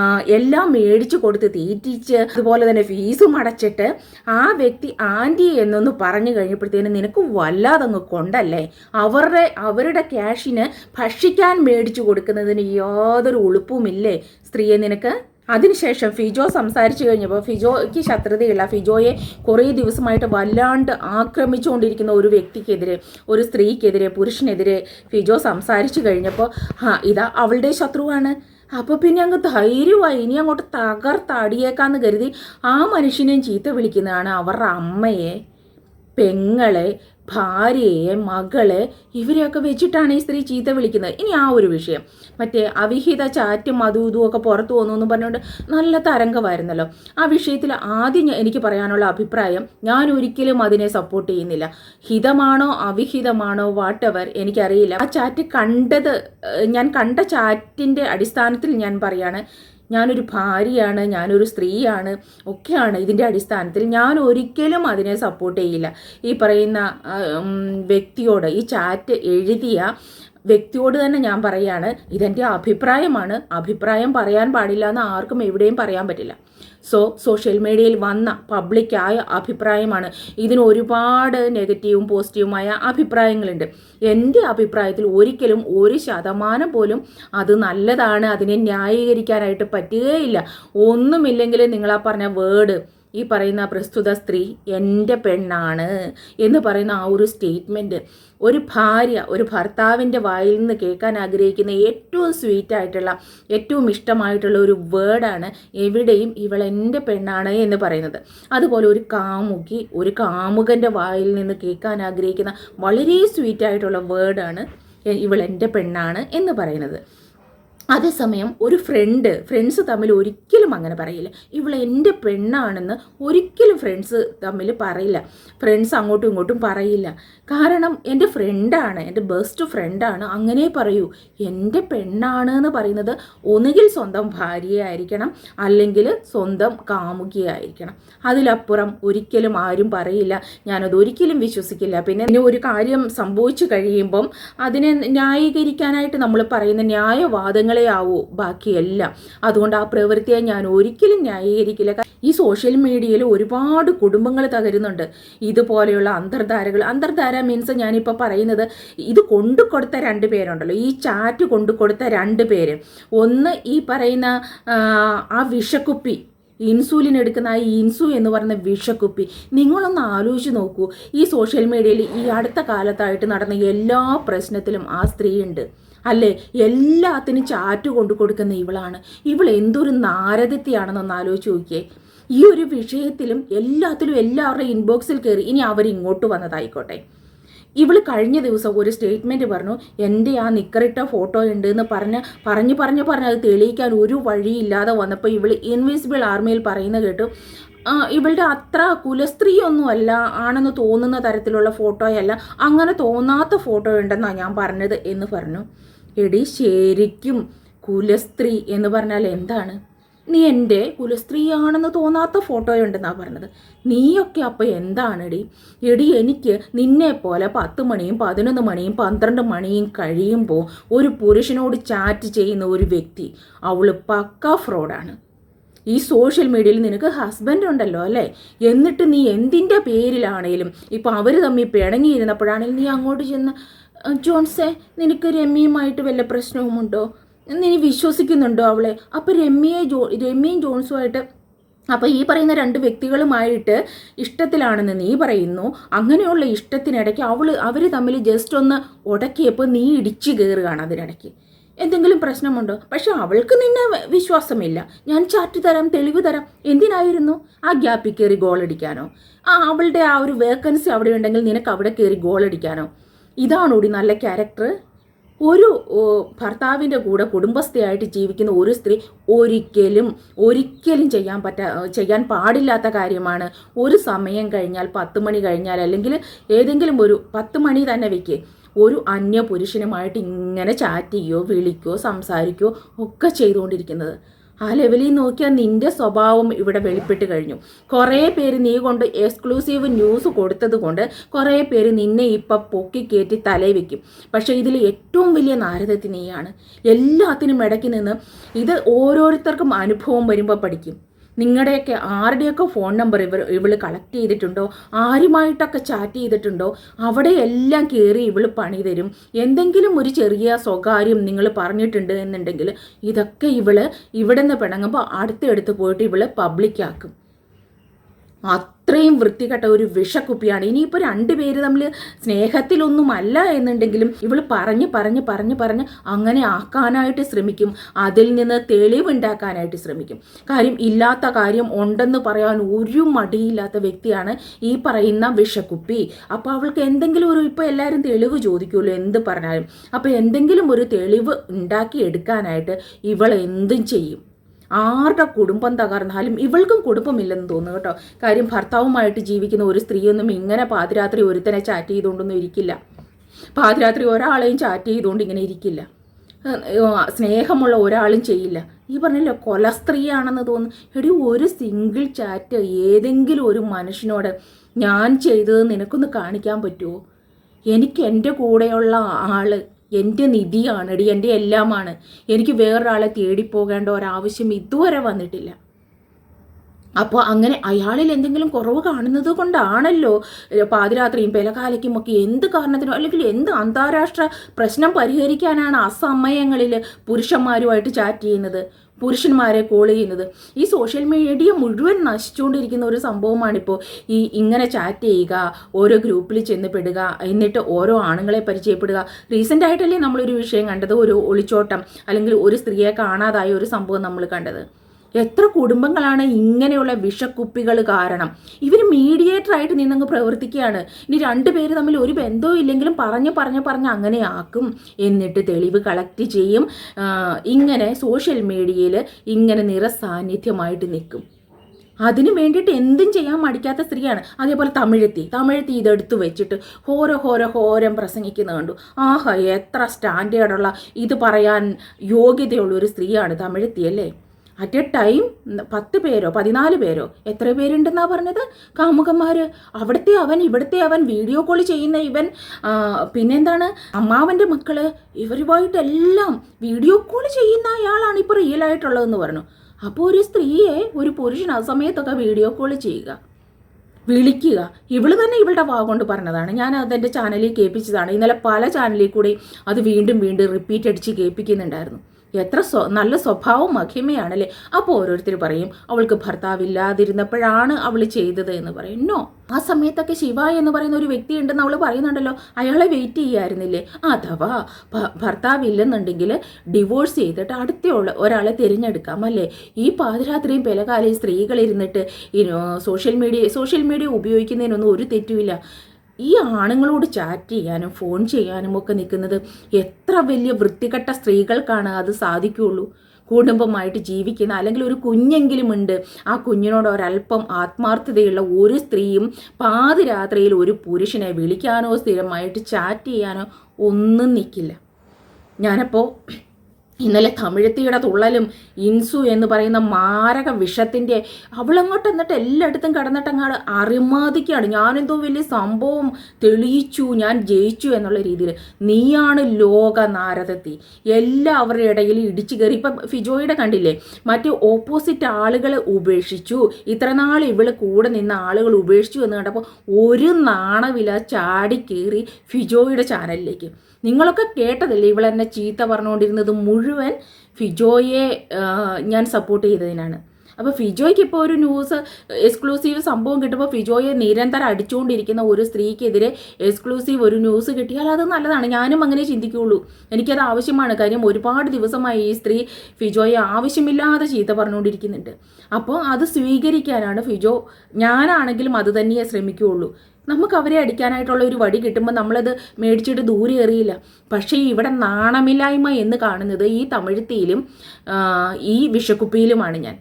എല്ലാം മേടിച്ചു കൊടുത്ത് തീറ്റിച്ച് അതുപോലെ തന്നെ ഫീസും അടച്ചിട്ട് ആ വ്യക്തി ആന്റി എന്നൊന്ന് പറഞ്ഞു കഴിഞ്ഞപ്പോഴത്തേനും നിനക്ക് വല്ലാതങ്ങ് കൊണ്ടല്ലേ? അവരുടെ അവരുടെ ക്യാഷിന് ഭക്ഷിക്കാൻ മേടിച്ചു കൊടുക്കുന്നതിന് യാതൊരു ഉളുപ്പുമില്ലേ സ്ത്രീയെ നിനക്ക്? അതിനുശേഷം ഫിജോ സംസാരിച്ചു കഴിഞ്ഞപ്പോൾ ഫിജോയ്ക്ക് ശത്രുതയില്ല. ഫിജോയെ കുറേ ദിവസമായിട്ട് വല്ലാണ്ട് ആക്രമിച്ചുകൊണ്ടിരിക്കുന്ന ഒരു വ്യക്തിക്കെതിരെ ഒരു സ്ത്രീക്കെതിരെ പുരുഷനെതിരെ ഫിജോ സംസാരിച്ചു കഴിഞ്ഞപ്പോൾ ആ ഇതാ അവളുടെ ശത്രുവാണ്. അപ്പോൾ പിന്നെ അങ്ങ് ധൈര്യമായി ഇനി അങ്ങോട്ട് തകർത്തടിയേക്കാന്ന് കരുതി ആ മനുഷ്യനെയും ചീത്ത വിളിക്കുന്നതാണ് അവരുടെ അമ്മയെ പെങ്ങളെ ഭാര്യയെ മകളെ ഇവരെയൊക്കെ വെച്ചിട്ടാണ് ഈ സ്ത്രീ ചീത്ത വിളിക്കുന്നത്. ഇനി ആ ഒരു വിഷയം. മറ്റേ അവിഹിത ചാറ്റും അതും ഇതും ഒക്കെ പുറത്തു വന്നു എന്ന് പറഞ്ഞുകൊണ്ട് നല്ല തരംഗമായിരുന്നല്ലോ. ആ വിഷയത്തിൽ ആദ്യം എനിക്ക് പറയാനുള്ള അഭിപ്രായം ഞാൻ ഒരിക്കലും അതിനെ സപ്പോർട്ട് ചെയ്യുന്നില്ല. ഹിതമാണോ അവിഹിതമാണോ വാട്ടെവർ എനിക്കറിയില്ല. ആ ചാറ്റ് കണ്ടത് ഞാൻ കണ്ട ചാറ്റിന്റെ അടിസ്ഥാനത്തിൽ ഞാൻ പറയാണ് ഞാനൊരു ഭാര്യയാണ് ഞാനൊരു സ്ത്രീയാണ് ഒക്കെയാണ് ഇതിന്റെ അടിസ്ഥാനത്തിൽ. ഞാൻ ഒരിക്കലും അതിനെ സപ്പോർട്ട് ചെയ്യില്ല. ഈ പറയുന്ന വ്യക്തിയോട് ഈ ചാറ്റ് എഴുതിയ വ്യക്തിയോട് തന്നെ ഞാൻ പറയാണ് ഇതെന്റെ അഭിപ്രായമാണ്. അഭിപ്രായം പറയാൻ പാടില്ല എന്ന് ആർക്കും എവിടെയും പറയാൻ പറ്റില്ല. സോ സോഷ്യൽ മീഡിയയിൽ വന്ന പബ്ലിക്കായ അഭിപ്രായമാണ്. ഇതിന് ഒരുപാട് നെഗറ്റീവും പോസിറ്റീവുമായ അഭിപ്രായങ്ങളുണ്ട്. എന്റെ അഭിപ്രായത്തിൽ ഒരിക്കലും ഒരു ശതമാനം പോലും അത് നല്ലതാണ്. അതിനെ ന്യായീകരിക്കാനായിട്ട് പറ്റുകയില്ല. ഒന്നുമില്ലെങ്കിൽ നിങ്ങളാ പറഞ്ഞ വേർഡ് ഈ പറയുന്ന പ്രസ്തുത സ്ത്രീ എന്റെ പെണ്ണാണ് എന്ന് പറയുന്ന ആ ഒരു സ്റ്റേറ്റ്മെന്റ് ഒരു ഭാര്യ ഒരു ഭർത്താവിന്റെ വായിൽ നിന്ന് കേൾക്കാൻ ആഗ്രഹിക്കുന്ന ഏറ്റവും സ്വീറ്റായിട്ടുള്ള ഏറ്റവും ഇഷ്ടമായിട്ടുള്ള ഒരു വേർഡാണ് എവിടെയും ഇവൾ എന്റെ പെണ്ണാണ് എന്ന് പറയുന്നത്. അതുപോലെ ഒരു കാമുകി ഒരു കാമുകന്റെ വായിൽ നിന്ന് കേൾക്കാൻ ആഗ്രഹിക്കുന്ന വളരെ സ്വീറ്റായിട്ടുള്ള വേർഡാണ് ഇവൾ എന്റെ പെണ്ണാണ് എന്ന് പറയുന്നത്. അതേസമയം ഒരു ഫ്രണ്ട് ഫ്രണ്ട്സ് തമ്മിൽ ഒരിക്കലും അങ്ങനെ പറയില്ല. ഇവൾ എന്റെ പെണ്ണാണെന്ന് ഒരിക്കലും ഫ്രണ്ട്സ് തമ്മിൽ പറയില്ല. ഫ്രണ്ട്സ് അങ്ങോട്ടും ഇങ്ങോട്ടും പറയില്ല. കാരണം എന്റെ ഫ്രണ്ടാണ് എന്റെ ബെസ്റ്റ് ഫ്രണ്ടാണ് അങ്ങനെ പറയൂ. എന്റെ പെണ്ണാണ് എന്ന് പറയുന്നത് ഒന്നുകിൽ സ്വന്തം ഭാര്യയായിരിക്കണം അല്ലെങ്കിൽ സ്വന്തം കാമുകിയായിരിക്കണം. അതിലപ്പുറം ഒരിക്കലും ആരും പറയില്ല. ഞാനത് ഒരിക്കലും വിശ്വസിക്കില്ല. പിന്നെ ഒരു കാര്യം സംഭവിച്ചു കഴിയുമ്പം അതിനെ ന്യായീകരിക്കാനായിട്ട് നമ്മൾ പറയുന്ന ന്യായവാദങ്ങളെ ആവൂ ബാക്കിയെല്ലാം. അതുകൊണ്ട് ആ പ്രവൃത്തിയെ ഞാൻ ഒരിക്കലും ന്യായീകരിക്കില്ല. ഈ സോഷ്യൽ മീഡിയയിൽ ഒരുപാട് കുടുംബങ്ങൾ തകരുന്നുണ്ട്. ഇതുപോലെയുള്ള അന്തർധാരകൾ. അന്തർധാര മീൻസ് ഞാനിപ്പോൾ പറയുന്നത് ഇത് കൊണ്ടു കൊടുത്ത രണ്ട് പേരുണ്ടല്ലോ. ഈ ചാറ്റ് കൊണ്ടു കൊടുത്ത രണ്ട് പേര്. ഒന്ന് ഈ പറയുന്ന ആ വിഷക്കുപ്പി ഇൻസുലിൻ എടുക്കുന്ന ആ ഇൻസു എന്ന് പറയുന്ന വിഷക്കുപ്പി. നിങ്ങളൊന്ന് ആലോചിച്ച് നോക്കൂ. ഈ സോഷ്യൽ മീഡിയയിൽ ഈ അടുത്ത കാലത്തായിട്ട് നടന്ന എല്ലാ പ്രശ്നത്തിലും ആ സ്ത്രീ ഉണ്ട് അല്ലേ? എല്ലാത്തിനും ചാറ്റ് കൊണ്ടു കൊടുക്കുന്ന ഇവളാണ്. ഇവൾ എന്തൊരു നാരദത്തെയാണെന്നൊന്ന് ആലോചിച്ച് നോക്കിയേ. ഈ ഒരു വിഷയത്തിലും എല്ലാത്തിലും എല്ലാവരുടെ ഇൻബോക്സിൽ കയറി ഇനി അവർ ഇങ്ങോട്ട് വന്നതായിക്കോട്ടെ. ഇവൾ കഴിഞ്ഞ ദിവസം ഒരു സ്റ്റേറ്റ്മെന്റ് പറഞ്ഞു എന്റെ ആ നിക്കറിട്ട ഫോട്ടോ ഉണ്ട് എന്ന് പറഞ്ഞ് പറഞ്ഞു പറഞ്ഞു പറഞ്ഞ് അത് തെളിയിക്കാൻ ഒരു വഴിയില്ലാതെ വന്നപ്പോൾ ഇവൾ ഇൻവിസിബിൾ ആർമിയിൽ പറയുന്ന കേട്ടു. ഇവളുടെ അത്ര കുലസ്ത്രീയൊന്നുമല്ല ആണെന്ന് തോന്നുന്ന തരത്തിലുള്ള ഫോട്ടോയല്ല അങ്ങനെ തോന്നാത്ത ഫോട്ടോ ഉണ്ടെന്നാണ് ഞാൻ പറഞ്ഞത് എന്ന് പറഞ്ഞു. എടി ശരിക്കും കുലസ്ത്രീ എന്ന് പറഞ്ഞാൽ എന്താണ്? നീ എന്റെ കുലസ്ത്രീയാണെന്ന് തോന്നാത്ത ഫോട്ടോയുണ്ടെന്നാണ് പറഞ്ഞത്. നീയൊക്കെ അപ്പോൾ എന്താണെടി? എടി എനിക്ക് നിന്നെ പോലെ പത്ത് മണിയും പതിനൊന്ന് മണിയും പന്ത്രണ്ട് മണിയും കഴിയുമ്പോൾ ഒരു പുരുഷനോട് ചാറ്റ് ചെയ്യുന്ന ഒരു വ്യക്തി അവൾ പക്ക ഫ്രോഡാണ്. ഈ സോഷ്യൽ മീഡിയയിൽ നിനക്ക് ഹസ്ബൻഡ് ഉണ്ടല്ലോ അല്ലേ? എന്നിട്ട് നീ എന്തിന്റെ പേരിലാണേലും ഇപ്പോൾ അവർ തമ്മിൽ പിണങ്ങിയിരുന്നപ്പോഴാണെങ്കിലും നീ അങ്ങോട്ട് ചെന്ന് ജോൺസെ നിനക്ക് രമ്യയുമായിട്ട് വല്ല പ്രശ്നവുമുണ്ടോ? നീ വിശ്വസിക്കുന്നുണ്ടോ അവളെ? അപ്പോൾ രമ്യയെ ജോ രമ്യയും ജോൺസുമായിട്ട് അപ്പോൾ ഈ പറയുന്ന രണ്ട് വ്യക്തികളുമായിട്ട് ഇഷ്ടത്തിലാണെന്ന് നീ പറയുന്നു. അങ്ങനെയുള്ള ഇഷ്ടത്തിനിടയ്ക്ക് അവൾ അവർ തമ്മിൽ ജസ്റ്റ് ഒന്ന് ഉടക്കിയപ്പോൾ നീ ഇടിച്ചു കയറുകയാണ് അതിനിടയ്ക്ക്. എന്തെങ്കിലും പ്രശ്നമുണ്ടോ? പക്ഷെ അവൾക്ക് നിന്നെ വിശ്വാസമില്ല. ഞാൻ ചാറ്റ് തരാം തെളിവ് തരാം. എന്തിനായിരുന്നു? ആ ഗ്യാപ്പിൽ കയറി ഗോളടിക്കാനോ ആ അവളുടെ ആ ഒരു വേക്കൻസി അവിടെ ഉണ്ടെങ്കിൽ നിനക്ക് അവിടെ കയറി ഗോളടിക്കാനോ ഇതാണോടി നല്ല ക്യാരക്ടർ ഒരു ഭർത്താവിന്റെ കൂടെ കുടുംബസ്ഥയായിട്ട് ജീവിക്കുന്ന ഒരു സ്ത്രീ ഒരിക്കലും ഒരിക്കലും ചെയ്യാൻ പറ്റാ ചെയ്യാൻ പാടില്ലാത്ത കാര്യമാണ്. ഒരു സമയം കഴിഞ്ഞാൽ പത്ത് മണി കഴിഞ്ഞാൽ അല്ലെങ്കിൽ ഏതെങ്കിലും ഒരു പത്ത് മണി തന്നെ വയ്ക്കുക ഒരു അന്യ പുരുഷനുമായിട്ട് ഇങ്ങനെ ചാറ്റ് ചെയ്യോ വിളിക്കോ സംസാരിക്കുകയോ ഒക്കെ ചെയ്തുകൊണ്ടിരിക്കുന്നത്. ആ ലെവലിൽ നോക്കിയാൽ നിന്റെ സ്വഭാവം ഇവിടെ വെളിപ്പെട്ട് കഴിഞ്ഞു. കുറേ പേര് നീ കൊണ്ട് എക്സ്ക്ലൂസീവ് ന്യൂസ് കൊടുത്തത് കൊണ്ട് കുറേ പേര് നിന്നെ ഇപ്പം പൊക്കി കയറ്റി തലയിൽ പക്ഷേ ഇതിൽ ഏറ്റവും വലിയ നാരദത്തി നീയാണ്. എല്ലാത്തിനും ഇടയ്ക്ക് നിന്ന് ഇത് ഓരോരുത്തർക്കും അനുഭവം വരുമ്പോൾ പഠിക്കും. നിങ്ങളുടെയൊക്കെ ആരുടെയൊക്കെ ഫോൺ നമ്പർ ഇവർ ഇവൾ കളക്ട് ചെയ്തിട്ടുണ്ടോ? ആരുമായിട്ടൊക്കെ ചാറ്റ് ചെയ്തിട്ടുണ്ടോ? അവിടെ എല്ലാം കയറി ഇവൾ പണി തരും. എന്തെങ്കിലും ഒരു ചെറിയ സ്വകാര്യം നിങ്ങൾ പറഞ്ഞിട്ടുണ്ട് എന്നുണ്ടെങ്കിൽ ഇതൊക്കെ ഇവൾ ഇവിടെ നിന്ന് പിണങ്ങുമ്പോൾ അടുത്തടുത്ത് പോയിട്ട് ഇവൾ പബ്ലിക്കാക്കും അത്രയും വൃത്തികെട്ട ഒരു വിഷക്കുപ്പിയാണ്. ഇനിയിപ്പോൾ രണ്ടുപേര് തമ്മിൽ സ്നേഹത്തിലൊന്നുമല്ല എന്നുണ്ടെങ്കിലും ഇവൾ പറഞ്ഞ് പറഞ്ഞ് പറഞ്ഞ് പറഞ്ഞ് അങ്ങനെ ആക്കാനായിട്ട് ശ്രമിക്കും. അതിൽ നിന്ന് തെളിവുണ്ടാക്കാനായിട്ട് ശ്രമിക്കും. കാര്യം ഇല്ലാത്ത കാര്യം ഉണ്ടെന്ന് പറയാൻ ഒരു മടിയില്ലാത്ത വ്യക്തിയാണ് ഈ പറയുന്ന വിഷക്കുപ്പി. അപ്പോൾ അവൾക്ക് എന്തെങ്കിലും ഒരു ഇപ്പോൾ എല്ലാവരും തെളിവ് ചോദിക്കുമല്ലോ എന്ത് പറഞ്ഞാലും. അപ്പോൾ എന്തെങ്കിലും ഒരു തെളിവ് ഉണ്ടാക്കി എടുക്കാനായിട്ട് ഇവൾ എന്തും ചെയ്യും. ആരുടെ കുടുംബം തകർന്നാലും ഇവൾക്കും കുടുംബമില്ലെന്ന് തോന്നുന്നു കേട്ടോ. കാര്യം ഭർത്താവുമായിട്ട് ജീവിക്കുന്ന ഒരു സ്ത്രീയൊന്നും ഇങ്ങനെ പാതിരാത്രി ഒരുത്തനെ ചാറ്റ് ചെയ്തുകൊണ്ടൊന്നും ഇരിക്കില്ല. പാതിരാത്രി ഒരാളെയും ചാറ്റ് ചെയ്തുകൊണ്ട് ഇങ്ങനെ ഇരിക്കില്ല. സ്നേഹമുള്ള ഒരാളും ചെയ്യില്ല. ഈ പറഞ്ഞല്ലോ കൊല സ്ത്രീയാണെന്ന് തോന്നുന്നു. എടി ഒരു സിംഗിൾ ചാറ്റ് ഏതെങ്കിലും ഒരു മനുഷ്യനോട് ഞാൻ ചെയ്തത് നിനക്കൊന്ന് കാണിക്കാൻ പറ്റുമോ എനിക്ക് എന്റെ കൂടെയുള്ള ആൾ എന്റെ നിധിയാണടി എന്റെ എല്ലാമാണ്. എനിക്ക് വേറൊരാളെ തേടിപ്പോകേണ്ട ഒരാവശ്യം ഇതുവരെ വന്നിട്ടില്ല. അപ്പോൾ അങ്ങനെ അയാളിൽ എന്തെങ്കിലും കുറവ് കാണുന്നത് കൊണ്ടാണല്ലോ പാതിരാത്രിയും പിലകാലയ്ക്കും ഒക്കെ എന്ത് കാരണത്തിനോ അല്ലെങ്കിൽ എന്ത് അന്താരാഷ്ട്ര പ്രശ്നം പരിഹരിക്കാനാണ് അസമയങ്ങളിൽ പുരുഷന്മാരുമായിട്ട് ചാറ്റ് ചെയ്യുന്നത്. പുരുഷന്മാരെ കോൾ ചെയ്യുന്നത്. ഈ സോഷ്യൽ മീഡിയ മുഴുവൻ നശിച്ചുകൊണ്ടിരിക്കുന്ന ഒരു സംഭവമാണിപ്പോൾ ഈ ഇങ്ങനെ ചാറ്റ് ചെയ്യുക ഓരോ ഗ്രൂപ്പിൽ ചെന്ന് പെടുക എന്നിട്ട് ഓരോ ആണുങ്ങളെ പരിചയപ്പെടുക. റീസെന്റ് ആയിട്ടല്ലേ നമ്മളൊരു വിഷയം കണ്ടത്? ഒരു ഒളിച്ചോട്ടം അല്ലെങ്കിൽ ഒരു സ്ത്രീയെ കാണാതായ ഒരു സംഭവം നമ്മൾ കണ്ടത്. എത്ര കുടുംബങ്ങളാണ് ഇങ്ങനെയുള്ള വിഷക്കുപ്പികൾ കാരണം? ഇവർ മീഡിയേറ്റർ ആയിട്ട് നിന്നങ്ങ് പ്രവർത്തിക്കുകയാണ്. ഇനി രണ്ട് പേര് തമ്മിൽ ഒരു ബന്ധവും ഇല്ലെങ്കിലും പറഞ്ഞ് പറഞ്ഞ് പറഞ്ഞ് അങ്ങനെ ആക്കും. എന്നിട്ട് തെളിവ് കളക്ട് ചെയ്യും. ഇങ്ങനെ സോഷ്യൽ മീഡിയയിൽ ഇങ്ങനെ നിറസാന്നിധ്യമായിട്ട് നിൽക്കും. അതിനു വേണ്ടിയിട്ട് എന്തും ചെയ്യാൻ മടിക്കാത്ത സ്ത്രീയാണ്. അതേപോലെ തമിഴത്തി. തമിഴത്തി ഇതെടുത്തു വെച്ചിട്ട് ഹോരോ ഹോരോ ഹോരം പ്രസംഗിക്കുന്ന കണ്ടു. ആഹാ എത്ര സ്റ്റാൻഡേർഡുള്ള ഇത് പറയാൻ യോഗ്യതയുള്ള ഒരു സ്ത്രീയാണ് തമിഴത്തി അല്ലേ? അറ്റ് എ ടൈം പത്ത് പേരോ പതിനാല് പേരോ എത്ര പേരുണ്ടെന്നാ പറഞ്ഞത്? കാമുകന്മാർ അവിടുത്തെ അവൻ ഇവിടുത്തെ അവൻ വീഡിയോ കോൾ ചെയ്യുന്ന ഇവൻ പിന്നെന്താണ്? അമ്മാവന്റെ മക്കൾ ഇവരുമായിട്ടെല്ലാം വീഡിയോ കോൾ ചെയ്യുന്ന അയാളാണ് ഇപ്പോൾ റിയൽ ആയിട്ടുള്ളതെന്ന് പറഞ്ഞു. അപ്പോൾ ഒരു സ്ത്രീയെ ഒരു പുരുഷൻ ആ സമയത്തൊക്കെ വീഡിയോ കോൾ ചെയ്യുക. വിളിക്കുക. ഇവൾ തന്നെ ഇവളുടെ വാ കൊണ്ട് പറഞ്ഞതാണ്. ഞാൻ അതെന്റെ ചാനലിൽ കേൾപ്പിച്ചതാണ്. ഇന്നലെ പല ചാനലിൽ കൂടി അത് വീണ്ടും വീണ്ടും റിപ്പീറ്റ് അടിച്ച് കേൾപ്പിക്കുന്നുണ്ടായിരുന്നു. എത്ര സ്വ നല്ല സ്വഭാവം മഹിമയാണല്ലേ അപ്പോൾ ഓരോരുത്തർ പറയും അവൾക്ക് ഭർത്താവില്ലാതിരുന്നപ്പോഴാണ് അവൾ ചെയ്തത് എന്ന് പറയും. നോ. ആ സമയത്തൊക്കെ ശിവ എന്ന് പറയുന്ന ഒരു വ്യക്തി ഉണ്ടെന്ന് അവൾ പറയുന്നുണ്ടല്ലോ. അയാളെ വെയിറ്റ് ചെയ്യായിരുന്നില്ലേ? അഥവാ ഭർത്താവ് ഇല്ലെന്നുണ്ടെങ്കിൽ ഡിവോഴ്സ് ചെയ്തിട്ട് അടുത്തുള്ള ഒരാളെ തിരഞ്ഞെടുക്കാം അല്ലേ? ഈ പാതിരാത്രിയും പിലകാലയും സ്ത്രീകളിരുന്നിട്ട് സോഷ്യൽ മീഡിയ സോഷ്യൽ മീഡിയ ഉപയോഗിക്കുന്നതിനൊന്നും ഒരു തെറ്റുമില്ല. ഈ ആണുങ്ങളോട് ചാറ്റ് ചെയ്യാനും ഫോൺ ചെയ്യാനും ഒക്കെ നിൽക്കുന്നത് എത്ര വലിയ വൃത്തികെട്ട സ്ത്രീകൾക്കാണ് അത് സാധിക്കുകയുള്ളൂ കുടുംബമായിട്ട് ജീവിക്കുന്ന അല്ലെങ്കിൽ ഒരു കുഞ്ഞെങ്കിലും ഉണ്ട് ആ കുഞ്ഞിനോട് ഒരല്പം ആത്മാർത്ഥതയുള്ള ഒരു സ്ത്രീയും പാതിരാത്രിയിൽ ഒരു പുരുഷനെ വിളിക്കാനോ സ്ഥിരമായിട്ട് ചാറ്റ് ചെയ്യാനോ ഒന്നും നിൽക്കില്ല. ഞാനപ്പോൾ ഇന്നലെ തമിഴത്തിയുടെ തുള്ളലും ഇൻസു എന്ന് പറയുന്ന മാരക വിഷത്തിന്റെ അവളങ്ങോട്ട് എന്നിട്ട് എല്ലായിടത്തും കടന്നിട്ടങ്ങാട് അറിമാതിക്കാണ്. ഞാനെന്തോ വലിയ സംഭവം തെളിയിച്ചു ഞാൻ ജയിച്ചു എന്നുള്ള രീതിയിൽ. നീയാണ് ലോക നാരദത്തി എല്ലാവരുടെ ഇടയിൽ ഇടിച്ചു കയറി. ഇപ്പം ഫിജോയുടെ കണ്ടില്ലേ? മറ്റ് ഓപ്പോസിറ്റ് ആളുകളെ ഉപേക്ഷിച്ചു. ഇത്ര നാൾ ഇവൾ കൂടെ നിന്ന ആളുകൾ ഉപേക്ഷിച്ചു എന്ന് കണ്ടപ്പോൾ ഒരു നാണവില ചാടി കയറി ഫിജോയുടെ ചാനലിലേക്ക് നിങ്ങളൊക്കെ കേട്ടതല്ലേ ഇവളെന്നെ ചീത്ത പറഞ്ഞുകൊണ്ടിരുന്നത് മുഴുവൻ ഫിജോയെ ഞാൻ സപ്പോർട്ട് ചെയ്തതിനാണ്. അപ്പോൾ ഫിജോയ്ക്ക് ഇപ്പോൾ ഒരു ന്യൂസ് എക്സ്ക്ലൂസീവ് സംഭവം കിട്ടുമ്പോൾ ഫിജോയെ നിരന്തരം അടിച്ചുകൊണ്ടിരിക്കുന്ന ഒരു സ്ത്രീക്കെതിരെ എക്സ്ക്ലൂസീവ് ഒരു ന്യൂസ് കിട്ടിയാൽ അത് നല്ലതാണ്. ഞാനും അങ്ങനെ ചിന്തിക്കുകയുള്ളൂ എനിക്കത് ആവശ്യമാണ്. കാര്യം ഒരുപാട് ദിവസമായി ഈ സ്ത്രീ ഫിജോയെ ആവശ്യമില്ലാതെ ചീത്ത പറഞ്ഞുകൊണ്ടിരിക്കുന്നുണ്ട്. അപ്പോൾ അത് സ്വീകരിക്കാനാണ് ഫിജോ ഞാനാണെങ്കിലും അത് തന്നെയേ ശ്രമിക്കുകയുള്ളൂ നമുക്ക് അവരെ അടിക്കാനായിട്ടുള്ള ഒരു വടി കിട്ടുമ്പോൾ നമ്മളത് മേടിച്ചിട്ട് ദൂരെ എറിയില്ല. പക്ഷേ ഇവിടെ നാണമില്ലായ്മ എന്ന് കാണുന്നത് ഈ തമിഴ്ത്തിയിലും ഈ വിഷക്കുപ്പിയിലുമാണ് ഞാൻ.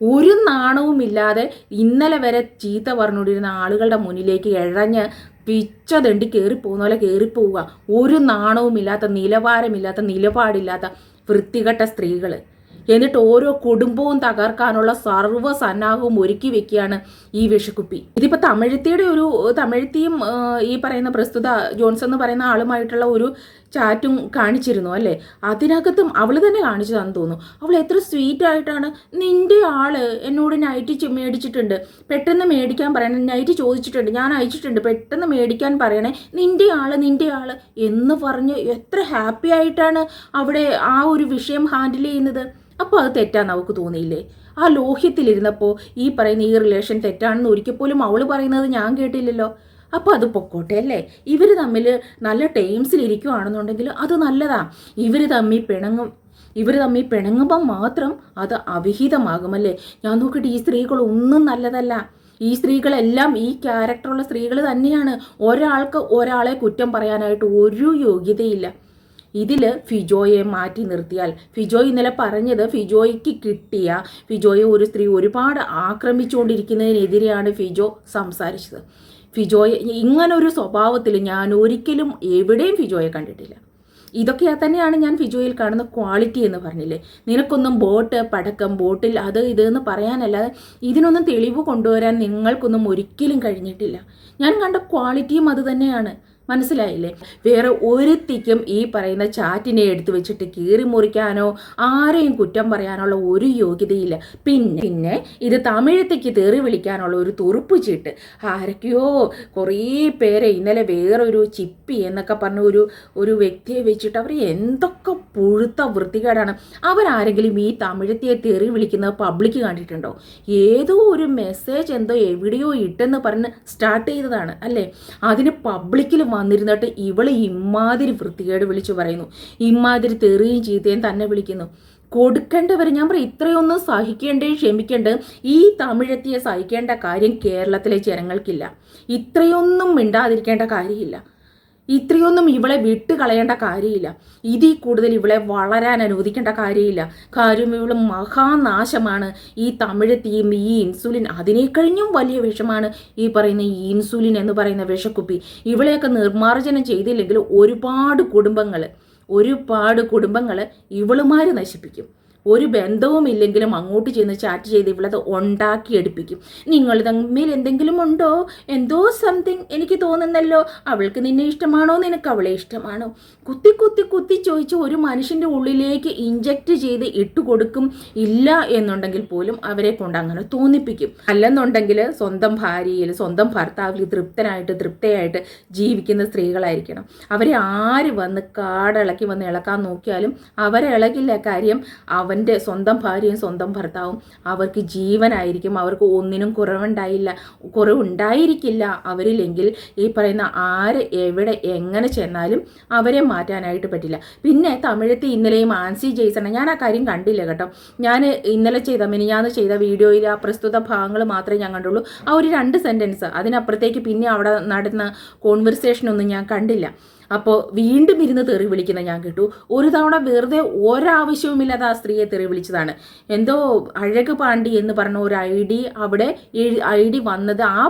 ഒരു നാണവുമില്ലാതെ ഇന്നലെ വരെ ചീത്ത പറഞ്ഞുകൊണ്ടിരുന്ന ആളുകളുടെ മുന്നിലേക്ക് ഇഴഞ്ഞ് പിച്ച തെണ്ടി കയറിപ്പോകുന്ന പോലെ കയറിപ്പോവുക ഒരു നാണവുമില്ലാത്ത നിലവാരമില്ലാത്ത നിലപാടില്ലാത്ത വൃത്തികെട്ട സ്ത്രീകൾ എന്നിട്ട് ഓരോ കുടുംബവും തകർക്കാനുള്ള സർവ സന്നാഹവും ഒരുക്കി വെക്കുകയാണ് ഈ വിഷക്കുപ്പി. ഇതിപ്പോൾ തമിഴ്ത്തിയുടെ ഒരു തമിഴ്ത്തിയും ഈ പറയുന്ന പ്രസ്തുത ജോൺസൺ എന്ന് പറയുന്ന ആളുമായിട്ടുള്ള ഒരു ചാറ്റും കാണിച്ചിരുന്നു അല്ലേ? അതിനകത്തും അവൾ തന്നെ കാണിച്ചതാണെന്ന് തോന്നുന്നു. അവൾ എത്ര സ്വീറ്റ് ആയിട്ടാണ് നിന്റെ ആൾ എന്നോട് നൈറ്റ് മേടിച്ചിട്ടുണ്ട്. പെട്ടെന്ന് മേടിക്കാൻ പറയണേ നൈറ്റ് ചോദിച്ചിട്ടുണ്ട് ഞാൻ അയച്ചിട്ടുണ്ട് പെട്ടെന്ന് മേടിക്കാൻ പറയണേ നിന്റെ ആൾ നിന്റെ ആൾ എന്ന് പറഞ്ഞ് എത്ര ഹാപ്പി ആയിട്ടാണ് അവിടെ ആ ഒരു വിഷയം ഹാൻഡിൽ ചെയ്യുന്നത്. അപ്പോൾ അത് തെറ്റാന്ന് അവൾക്ക് തോന്നിയില്ലേ? ആ ലോഹ്യത്തിലിരുന്നപ്പോൾ ഈ പറയുന്ന ഈ റിലേഷൻ തെറ്റാണെന്ന് ഒരിക്കൽ പോലും അവൾ പറയുന്നത് ഞാൻ കേട്ടില്ലല്ലോ. അപ്പോൾ അത് പൊക്കോട്ടെ അല്ലേ? ഇവർ തമ്മിൽ നല്ല ടൈംസിൽ ഇരിക്കുവാണെന്നുണ്ടെങ്കിൽ അത് നല്ലതാ. ഇവർ തമ്മിൽ പിണങ്ങും ഇവർ തമ്മിൽ പിണങ്ങുമ്പം മാത്രം അത് അവിഹിതമാകുമല്ലേ ഞാൻ നോക്കിയിട്ട് ഈ സ്ത്രീകൾ ഒന്നും നല്ലതല്ല. ഈ സ്ത്രീകളെല്ലാം ഈ ക്യാരക്ടറുള്ള സ്ത്രീകൾ തന്നെയാണ്. ഒരാൾക്ക് ഒരാളെ കുറ്റം പറയാനായിട്ട് ഒരു യോഗ്യതയില്ല. ഇതിൽ ഫിജോയെ മാറ്റി നിർത്തിയാൽ ഫിജോയ് ഇന്നലെ പറഞ്ഞത് ഫിജോയ്ക്ക് കിട്ടിയ ഫിജോയെ ഒരു സ്ത്രീ ഒരുപാട് ആക്രമിച്ചുകൊണ്ടിരിക്കുന്നതിനെതിരെയാണ് ഫിജോ സംസാരിച്ചത്. ഫിജോയെ ഒരു സ്വഭാവത്തിൽ ഞാൻ ഒരിക്കലും എവിടെയും ഫിജോയെ കണ്ടിട്ടില്ല. ഇതൊക്കെ തന്നെയാണ് ഞാൻ ഫിജോയിൽ കാണുന്ന ക്വാളിറ്റി എന്ന് പറഞ്ഞില്ലേ? നിനക്കൊന്നും ബോട്ട് പടക്കം ബോട്ടിൽ അത് ഇത് എന്ന് പറയാനല്ലാതെ ഇതിനൊന്നും തെളിവ് കൊണ്ടുവരാൻ നിങ്ങൾക്കൊന്നും ഒരിക്കലും കഴിഞ്ഞിട്ടില്ല. ഞാൻ കണ്ട ക്വാളിറ്റിയും അത് തന്നെയാണ്. മനസ്സിലായില്ലേ? വേറെ ഒരുത്തിക്കും ഈ പറയുന്ന ചാറ്റിനെ എടുത്തു വെച്ചിട്ട് കീറി മുറിക്കാനോ ആരെയും കുറ്റം പറയാനുള്ള ഒരു യോഗ്യതയില്ല. പിന്നെ പിന്നെ ഇത് തമിഴത്തേക്ക് തെറി വിളിക്കാനുള്ള ഒരു തുറുപ്പ് ചീട്ട്. ആരൊക്കെയോ കുറേ പേരെ ഇന്നലെ വേറൊരു ചിപ്പി എന്നൊക്കെ പറഞ്ഞ ഒരു ഒരു വ്യക്തിയെ വെച്ചിട്ട് അവർ എന്തൊക്കെ പുഴുത്ത വൃത്തികേടാണ്. അവരാരെങ്കിലും ഈ തമിഴത്തിയെ തെറി വിളിക്കുന്ന പബ്ലിക് കണ്ടിട്ടുണ്ടോ? ഏതോ ഒരു മെസ്സേജ് എന്തോ എവിടെയോ ഇട്ടെന്ന് പറഞ്ഞ് സ്റ്റാർട്ട് ചെയ്തതാണ് അല്ലേ? അതിന് പബ്ലിക്കിൽ വന്നിരുന്നിട്ട് ഇവൾ ഇമാതിരി വൃത്തികേട് വിളിച്ചു പറയുന്നു. ഇമാതിരി തെറിയും ചീത്തയും തന്നെ വിളിക്കുന്നു. കൊടുക്കേണ്ടവർ ഞാൻ പറയും ഇത്രയൊന്നും സഹിക്കേണ്ടേ ക്ഷമിക്കേണ്ടത് ഈ തമിഴത്തിയെ സഹിക്കേണ്ട കാര്യം കേരളത്തിലെ ജനങ്ങൾക്കില്ല. ഇത്രയൊന്നും മിണ്ടാതിരിക്കേണ്ട കാര്യമില്ല. ഇത്രയൊന്നും ഇവളെ വിട്ട് കളയേണ്ട കാര്യമില്ല. ഇതിൽ കൂടുതൽ ഇവളെ വളരാൻ അനുവദിക്കേണ്ട കാര്യമില്ല. കാര്യം ഇവൾ മഹാനാശമാണ്. ഈ തമിഴ് തീം ഈ ഇൻസുലിൻ അതിനെ കഴിഞ്ഞും വലിയ വിഷമാണ് ഈ പറയുന്ന ഈ ഇൻസുലിൻ എന്ന് പറയുന്ന വിഷക്കുപ്പി. ഇവളെയൊക്കെ നിർമ്മാർജനം ചെയ്തില്ലെങ്കിൽ ഒരുപാട് കുടുംബങ്ങൾ ഒരുപാട് കുടുംബങ്ങൾ ഇവളുമാർ നശിപ്പിക്കും. ഒരു ബന്ധവും ഇല്ലെങ്കിലും അങ്ങോട്ട് ചെന്ന് ചാറ്റ് ചെയ്ത് ഇവളത് ഉണ്ടാക്കിയെടുപ്പിക്കും നിങ്ങൾ തമ്മിൽ എന്തെങ്കിലും ഉണ്ടോ? എന്തോ സംതിങ് എനിക്ക് തോന്നുന്നല്ലോ. അവൾക്ക് നിന്നെ ഇഷ്ടമാണോ? നിനക്ക് അവളെ ഇഷ്ടമാണോ? കുത്തി കുത്തി കുത്തി ചോദിച്ച് ഒരു മനുഷ്യന്റെ ഉള്ളിലേക്ക് ഇഞ്ചക്റ്റ് ചെയ്ത് ഇട്ട് കൊടുക്കും. ഇല്ല എന്നുണ്ടെങ്കിൽ പോലും അവരെ കൊണ്ട് അങ്ങനെ തോന്നിപ്പിക്കും. അല്ലെന്നുണ്ടെങ്കിൽ സ്വന്തം ഭാര്യയിൽ സ്വന്തം ഭർത്താവിൽ തൃപ്തനായിട്ട് തൃപ്തയായിട്ട് ജീവിക്കുന്ന സ്ത്രീകളായിരിക്കണം. അവരെ ആര് വന്ന് കാടിളക്കി വന്ന് ഇളക്കാൻ നോക്കിയാലും അവരെ ഇളകില്ല. കാര്യം അവന്റെ സ്വന്തം ഭാര്യയും സ്വന്തം ഭർത്താവും അവർക്ക് ജീവനായിരിക്കും. അവർക്ക് ഒന്നിനും കുറവുണ്ടായില്ല. കുറവുണ്ടായിരിക്കില്ല അവരിലെങ്കിൽ ഈ പറയുന്ന ആര് എവിടെ എങ്ങനെ ചെന്നാലും അവരെ മാറ്റാനായിട്ട് പറ്റില്ല. പിന്നെ തമിഴത്തെ ഇന്നലെയും ആൻസി ജെയ്സണ ഞാൻ ആ കാര്യം കണ്ടില്ല കേട്ടോ. ഞാൻ ഇന്നലെ ചെയ്ത മിനിഞ്ഞാന്ന് ചെയ്ത വീഡിയോയിൽ ആ പ്രസ്തുത ഭാഗങ്ങൾ മാത്രമേ ഞാൻ കണ്ടുള്ളൂ. ആ ഒരു രണ്ട് സെന്റൻസ് അതിനപ്പുറത്തേക്ക് പിന്നെ അവിടെ നടന്ന കോൺവെർസേഷനൊന്നും ഞാൻ കണ്ടില്ല. അപ്പോൾ വീണ്ടും ഇരുന്ന് തെറി വിളിക്കുന്ന ഞാൻ കേട്ടു. ഒരു തവണ വെറുതെ ഒരാവശ്യവുമില്ലാതെ ആ സ്ത്രീയെ തെറി വിളിച്ചതാണ്. എന്തോ അഴക് പാണ്ഡി എന്ന് പറഞ്ഞ ഒരു ഐ ഡി അവിടെ ഐ ഡി വന്നത് ആ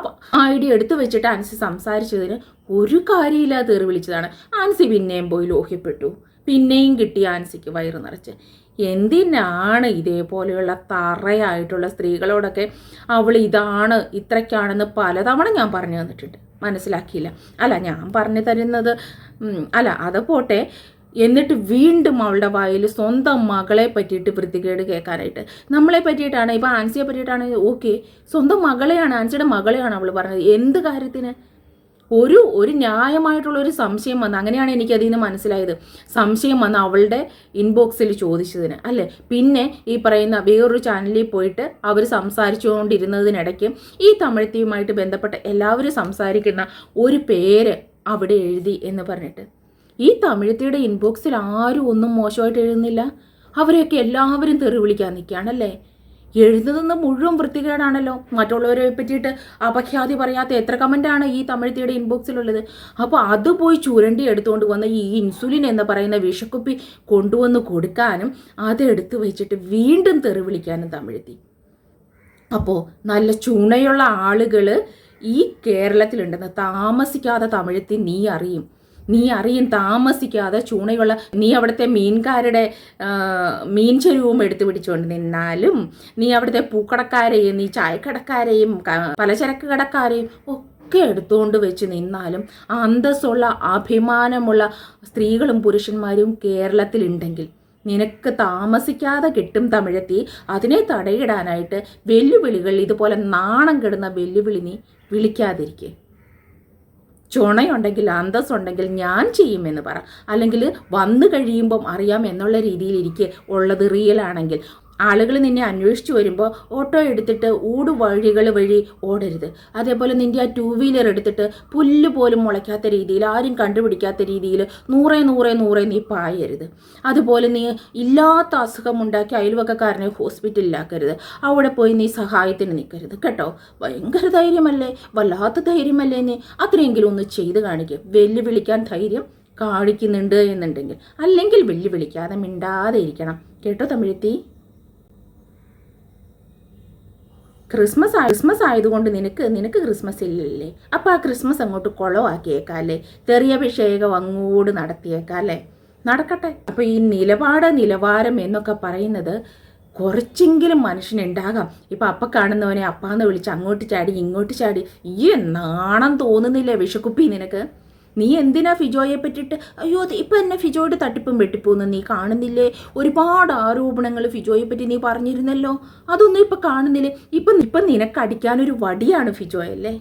ഐ ഡി എടുത്തു വെച്ചിട്ട് ആൻസി സംസാരിച്ചതിന് ഒരു കാര്യമില്ലാതെ തെറി വിളിച്ചതാണ്. ആൻസി പിന്നെയും പോയി ലോഹ്യപ്പെട്ടു. പിന്നെയും കിട്ടി ആൻസിക്ക് വയറ് നിറച്ച്. എന്തിനാണ് ഇതേപോലെയുള്ള തറയായിട്ടുള്ള സ്ത്രീകളോടൊക്കെ അവൾ ഇതാണ് ഇത്രയ്ക്കാണെന്ന് പലതവണ ഞാൻ പറഞ്ഞു തന്നിട്ടുണ്ട്. മനസ്സിലാക്കിയില്ല. അല്ല ഞാൻ പറഞ്ഞു തരുന്നത് അല്ല അത് പോട്ടെ. എന്നിട്ട് വീണ്ടും അവളുടെ വായിൽ സ്വന്തം മകളെ പറ്റിയിട്ട് വൃത്തികേട് കേൾക്കാനായിട്ട്. നമ്മളെ പറ്റിയിട്ടാണ് ഇപ്പോൾ ആൻസിയെ പറ്റിയിട്ടാണ് ഓക്കെ സ്വന്തം മകളെയാണ് ആൻസിയുടെ മകളെയാണ് അവൾ പറഞ്ഞത്. എന്ത് കാര്യത്തിന്? ഒരു ഒരു ന്യായമായിട്ടുള്ള ഒരു സംശയം വന്ന് അങ്ങനെയാണ് എനിക്ക് അതിൽ നിന്ന് മനസ്സിലായത്. സംശയം വന്ന് അവളുടെ ഇൻബോക്സിൽ ചോദിച്ചതിന് അല്ലേ? പിന്നെ ഈ പറയുന്ന വേറൊരു ചാനലിൽ പോയിട്ട് അവർ സംസാരിച്ചുകൊണ്ടിരുന്നതിനിടയ്ക്ക് ഈ തമിഴ്ത്തിയുമായിട്ട് ബന്ധപ്പെട്ട എല്ലാവരും സംസാരിക്കുന്ന ഒരു പേര് അവിടെ എഴുതി എന്ന് പറഞ്ഞിട്ട്. ഈ തമിഴ്ത്തിയുടെ ഇൻബോക്സിൽ ആരും ഒന്നും മോശമായിട്ട് എഴുതുന്നില്ല. അവരെയൊക്കെ എല്ലാവരും തെറി വിളിക്കാൻ നിൽക്കുകയാണല്ലേ എഴുതുന്നത് മുഴുവൻ വൃത്തികേടാണല്ലോ. മറ്റുള്ളവരെ പറ്റിയിട്ട് അപഖ്യാതി പറയാത്ത എത്ര കമന്റാണ് ഈ തമിഴ്ത്തിയുടെ ഇൻബോക്സിലുള്ളത് അപ്പോൾ അത് പോയി ചുരണ്ടി എടുത്തുകൊണ്ട് വന്ന ഈ ഇൻസുലിൻ എന്ന് പറയുന്ന വിഷക്കുപ്പി കൊണ്ടുവന്ന് കൊടുക്കാനും അതെടുത്ത് വെച്ചിട്ട് വീണ്ടും തെറി വിളിക്കാനും തമിഴ്ത്തി അപ്പോൾ നല്ല ചുണയുള്ള ആളുകൾ ഈ കേരളത്തിലുണ്ടെന്ന് താമസിക്കാതെ തമിഴ്ത്തി നീ അറിയും. നീ അറിയും താമസിക്കാതെ ചൂണയുള്ള നീ അവിടുത്തെ മീൻകാരുടെ മീൻ ചെരുവും എടുത്തു പിടിച്ചുകൊണ്ട് നിന്നാലും നീ അവിടുത്തെ പൂക്കടക്കാരെയും നീ ചായക്കടക്കാരെയും പലചരക്ക് കടക്കാരെയും ഒക്കെ എടുത്തുകൊണ്ട് വെച്ച് നിന്നാലും അന്തസ്സുള്ള അഭിമാനമുള്ള സ്ത്രീകളും പുരുഷന്മാരും കേരളത്തിലുണ്ടെങ്കിൽ നിനക്ക് താമസിക്കാതെ കിട്ടും തമിഴത്തി. അതിനെ തടയിടാനായിട്ട് വെല്ലുവിളികൾ ഇതുപോലെ നാണം കെടുന്ന വെല്ലുവിളി നീ വിളിക്കാതിരിക്കേ. ചുണയുണ്ടെങ്കിൽ അന്തസ്സുണ്ടെങ്കിൽ ഞാൻ ചെയ്യുമെന്ന് പറ. അല്ലെങ്കിൽ വന്നു കഴിയുമ്പം അറിയാം എന്നുള്ള രീതിയിൽ ഇരിക്കെ ഉള്ളത് റിയൽ ആണെങ്കിൽ. ആളുകൾ നിന്നെ അന്വേഷിച്ചു വരുമ്പോൾ ഓട്ടോ എടുത്തിട്ട് ഊട് വഴികൾ വഴി ഓടരുത്. അതേപോലെ നിന്റെ ആ ടൂ വീലർ എടുത്തിട്ട് പുല്ല് പോലും മുളയ്ക്കാത്ത രീതിയിൽ ആരും കണ്ടുപിടിക്കാത്ത രീതിയിൽ നൂറേ നൂറേ നൂറേ നീ പായരുത്. അതുപോലെ നീ ഇല്ലാത്ത അസുഖമുണ്ടാക്കി അയൽവക്കക്കാരനെ ഹോസ്പിറ്റലിലാക്കരുത്. അവിടെ പോയി നീ സഹായത്തിന് നിൽക്കരുത്. കേട്ടോ? ഭയങ്കര ധൈര്യമല്ലേ? വല്ലാത്ത ധൈര്യമല്ലേ നീ? അത്രയെങ്കിലും ഒന്ന് ചെയ്ത് കാണിക്കുക വെല്ലുവിളിക്കാൻ ധൈര്യം കാണിക്കുന്നുണ്ട് എന്നുണ്ടെങ്കിൽ. അല്ലെങ്കിൽ വെല്ലുവിളിക്കാതെ മിണ്ടാതെ ഇരിക്കണം. കേട്ടോ തമിഴത്തി? ക്രിസ്മസ് ക്രിസ്മസ് ആയതുകൊണ്ട് നിനക്ക് നിനക്ക് ക്രിസ്മസ് ഇല്ലല്ലേ? അപ്പോൾ ആ ക്രിസ്മസ് അങ്ങോട്ട് കുളമാക്കിയേക്കാല്ലേ തെറിയഭിഷേകം അങ്ങോട്ട് നടത്തിയേക്കാല്ലേ? നടക്കട്ടെ. അപ്പോൾ ഈ നിലപാട് നിലവാരം എന്നൊക്കെ പറയുന്നത് കുറച്ചെങ്കിലും മനുഷ്യനുണ്ടാകാം. ഇപ്പം അപ്പ കാണുന്നവനെ അപ്പാന്ന് വിളിച്ച് അങ്ങോട്ട് ചാടി ഇങ്ങോട്ട് ചാടി ഈ നാണം തോന്നുന്നില്ലേ വിഷക്കുപ്പി നിനക്ക്? നീ എന്തിനാ ഫിജോയെ പറ്റിയിട്ട്? അയ്യോ ഇപ്പം എന്നെ ഫിജോയുടെ തട്ടിപ്പും വെട്ടിപ്പോന്ന് നീ കാണുന്നില്ലേ? ഒരുപാട് ആരോപണങ്ങൾ ഫിജോയെ പറ്റി നീ പറഞ്ഞിരുന്നല്ലോ. അതൊന്നും ഇപ്പം കാണുന്നില്ലേ? ഇപ്പം ഇപ്പം നിനക്ക് അടിക്കാനൊരു വടിയാണ് ഫിജോയല്ലേ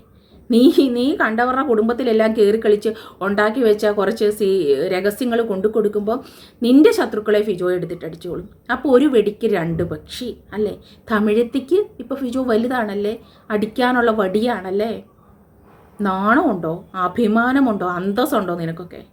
നീ നീ കണ്ടവരുടെ കുടുംബത്തിലെല്ലാം കയറി കളിച്ച് ഉണ്ടാക്കി വെച്ച കുറച്ച് സീ രഹസ്യങ്ങൾ കൊണ്ടു കൊടുക്കുമ്പോൾ നിന്റെ ശത്രുക്കളെ ഫിജോ എടുത്തിട്ട് അടിച്ചോളും. അപ്പോൾ ഒരു വെടിക്ക് രണ്ട് പക്ഷി അല്ലേ? തമിഴത്തിക്ക് ഇപ്പോൾ ഫിജോ വലുതാണല്ലേ? അടിക്കാനുള്ള വടിയാണല്ലേ? നാണമുണ്ടോ? അഭിമാനമുണ്ടോ? അന്തസ്സുണ്ടോ നിനക്കൊക്കെ?